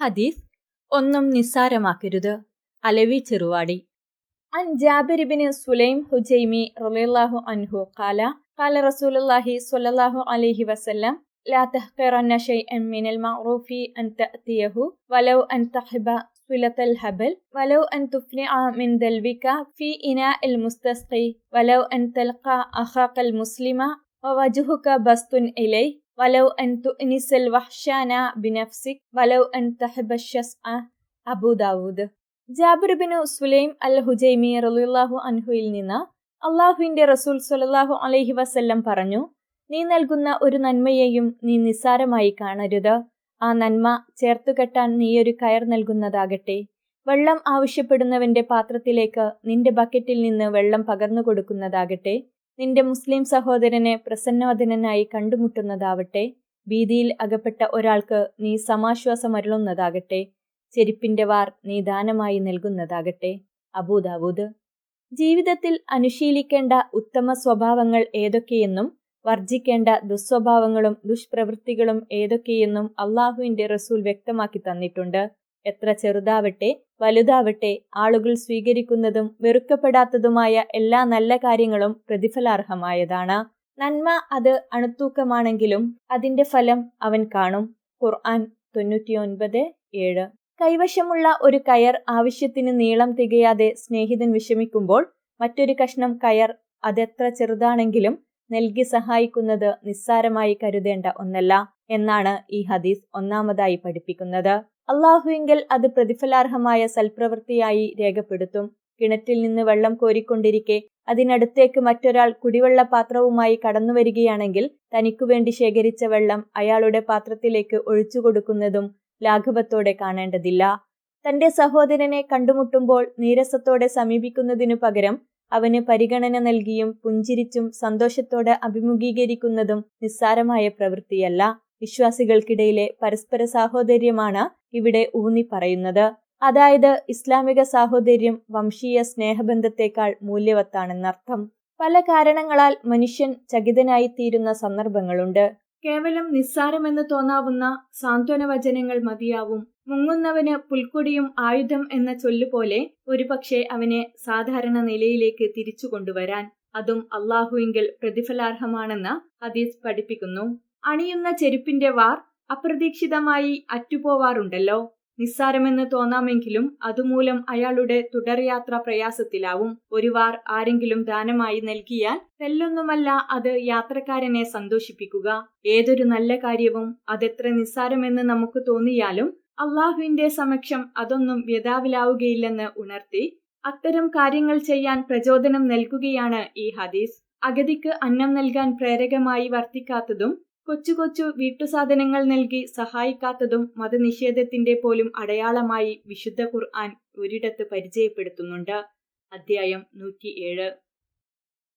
ഹദീസ് ഒന്നും നിസ്സാരമാക്കരുത് അലവി ചെറുവാടി അൻ ജാബിർ ബിൻ സുലൈം ഹുജൈമി റളിയല്ലാഹു അൻഹു ഖാല ഖാല റസൂലുള്ളാഹി സ്വല്ലല്ലാഹു അലൈഹി വസല്ലം لا تحقرن شيئا من المعروف أن تأتيه ولو أن تحب صلة الهبل ولو أن تفنع من دلبك في إناء المستسقي ولو أن تلقى أخاك المسلم ووجهك بسط إليه വലൗ അൻ തുനിസൽ വഹ്ഷാന ബിനഫ്സിക് വലൗ അൻ ദാവൂദ്. ജാബിർ ജാബിർബിനു സുലൈം അൽ ഹുജൈമി റലുല്ലാഹു അൻഹുയിൽ നിന്ന് അള്ളാഹുവിന്റെ റസൂൽ സുലല്ലാഹു അലൈഹി വസല്ലം പറഞ്ഞു നീ നൽകുന്ന ഒരു നന്മയെയും നീ നിസ്സാരമായി കാണരുത്. ആ നന്മ ചേർത്തുകെട്ടാൻ നീയൊരു കയർ നൽകുന്നതാകട്ടെ. വെള്ളം ആവശ്യപ്പെടുന്നവന്റെ പാത്രത്തിലേക്ക് നിന്റെ ബക്കറ്റിൽ നിന്ന് വെള്ളം പകർന്നു കൊടുക്കുന്നതാകട്ടെ നിന്റെ മുസ്ലിം സഹോദരനെ പ്രസന്നവദനനായി കണ്ടുമുട്ടുന്നതാവട്ടെ ഭീതിയിൽ അകപ്പെട്ട ഒരാൾക്ക് നീ സമാശ്വാസമരുളുന്നതാകട്ടെ ചെരുപ്പിന്റെ വാർ നീ ദാനമായി നൽകുന്നതാകട്ടെ. അബൂദാവൂദ് ജീവിതത്തിൽ അനുശീലിക്കേണ്ട ഉത്തമ സ്വഭാവങ്ങൾ ഏതൊക്കെയെന്നും വർജിക്കേണ്ട ദുസ്വഭാവങ്ങളും ദുഷ്പ്രവൃത്തികളും ഏതൊക്കെയെന്നും അള്ളാഹുവിന്റെ റസൂൽ വ്യക്തമാക്കി തന്നിട്ടുണ്ട്. എത്ര ചെറുതാവട്ടെ വലുതാവട്ടെ ആളുകൾ സ്വീകരിക്കുന്നതും വെറുക്കപ്പെടാത്തതുമായ എല്ലാ നല്ല കാര്യങ്ങളും പ്രതിഫലാർഹമായതാണ്. നന്മ അത് അണുത്തൂക്കമാണെങ്കിലും അതിന്റെ ഫലം അവൻ കാണും. ഖുർആൻ തൊണ്ണൂറ്റിയൊൻപത് ഏഴ്. കൈവശമുള്ള ഒരു കയർ ആവശ്യത്തിന് നീളം തികയാതെ സ്നേഹിതൻ വിഷമിക്കുമ്പോൾ മറ്റൊരു കഷ്ണം കയർ അതെത്ര ചെറുതാണെങ്കിലും നൽകി സഹായിക്കുന്നത് നിസ്സാരമായി കരുതേണ്ട ഒന്നല്ല എന്നാണ് ഈ ഹദീസ് ഒന്നാമതായി പഠിപ്പിക്കുന്നത്. അള്ളാഹുവിങ്കൽ അത് പ്രതിഫലാർഹമായ സൽപ്രവൃത്തിയായി രേഖപ്പെടുത്തും. കിണറ്റിൽ നിന്ന് വെള്ളം കോരിക്കൊണ്ടിരിക്കെ അതിനടുത്തേക്ക് മറ്റൊരാൾ കുടിവെള്ള പാത്രവുമായി കടന്നു വരികയാണെങ്കിൽ തനിക്കു വേണ്ടി ശേഖരിച്ച വെള്ളം അയാളുടെ പാത്രത്തിലേക്ക് ഒഴിച്ചു കൊടുക്കുന്നതും ലാഘവത്തോടെ കാണേണ്ടതില്ല. തന്റെ സഹോദരനെ കണ്ടുമുട്ടുമ്പോൾ നീരസത്തോടെ സമീപിക്കുന്നതിനു പകരം അവന് പരിഗണന നൽകിയും പുഞ്ചിരിച്ചും സന്തോഷത്തോടെ അഭിമുഖീകരിക്കുന്നതും നിസ്സാരമായ പ്രവൃത്തിയല്ല. വിശ്വാസികൾക്കിടയിലെ പരസ്പര സാഹോദര്യമാണ് ഇവിടെ ഊന്നി പറയുന്നത്. അതായത് ഇസ്ലാമിക സാഹോദര്യം വംശീയ സ്നേഹബന്ധത്തെക്കാൾ മൂല്യവത്താണെന്നർത്ഥം. പല കാരണങ്ങളാൽ മനുഷ്യൻ ചകിതനായി തീരുന്ന സന്ദർഭങ്ങളുണ്ട്. കേവലം നിസ്സാരമെന്ന് തോന്നാവുന്ന സാന്ത്വന വചനങ്ങൾ മതിയാവും. മുങ്ങുന്നവന് പുൽക്കൊടിയും ആയുധം എന്ന ചൊല്ലുപോലെ ഒരുപക്ഷെ അവനെ സാധാരണ നിലയിലേക്ക് തിരിച്ചു കൊണ്ടുവരാൻ അതും അള്ളാഹുവിങ്കിൽ പ്രതിഫലാർഹമാണെന്ന് ഹദീസ് പഠിപ്പിക്കുന്നു. അണിയുന്ന ചെരുപ്പിന്റെ വാർ അപ്രതീക്ഷിതമായി അറ്റുപോവാറുണ്ടല്ലോ. നിസ്സാരമെന്ന് തോന്നാമെങ്കിലും അതുമൂലം അയാളുടെ തുടർയാത്ര പ്രയാസത്തിലാവും. ഒരു വാർ ആരെങ്കിലും ദാനമായി നൽകിയാൽ തെല്ലൊന്നുമല്ല അത് യാത്രക്കാരനെ സന്തോഷിപ്പിക്കുക. ഏതൊരു നല്ല കാര്യവും അതെത്ര നിസ്സാരമെന്ന് നമുക്ക് തോന്നിയാലും അള്ളാഹുവിന്റെ സമക്ഷം അതൊന്നും വ്യതാവിലാവുകയില്ലെന്ന് ഉണർത്തി അത്തരം കാര്യങ്ങൾ ചെയ്യാൻ പ്രചോദനം നൽകുകയാണ് ഈ ഹദീസ്. അഗതിക്ക് അന്നം നൽകാൻ പ്രേരകമായി വർത്തിക്കാത്തതും കൊച്ചു കൊച്ചു വീട്ടുസാധനങ്ങൾ നൽകി സഹായിക്കാത്തതും മതനിഷേധത്തിന്റെ പോലും അടയാളമായി വിശുദ്ധ ഖുർആൻ ഒരിടത്ത് പരിചയപ്പെടുത്തുന്നുണ്ട്. അധ്യായം നൂറ്റിയേഴ്.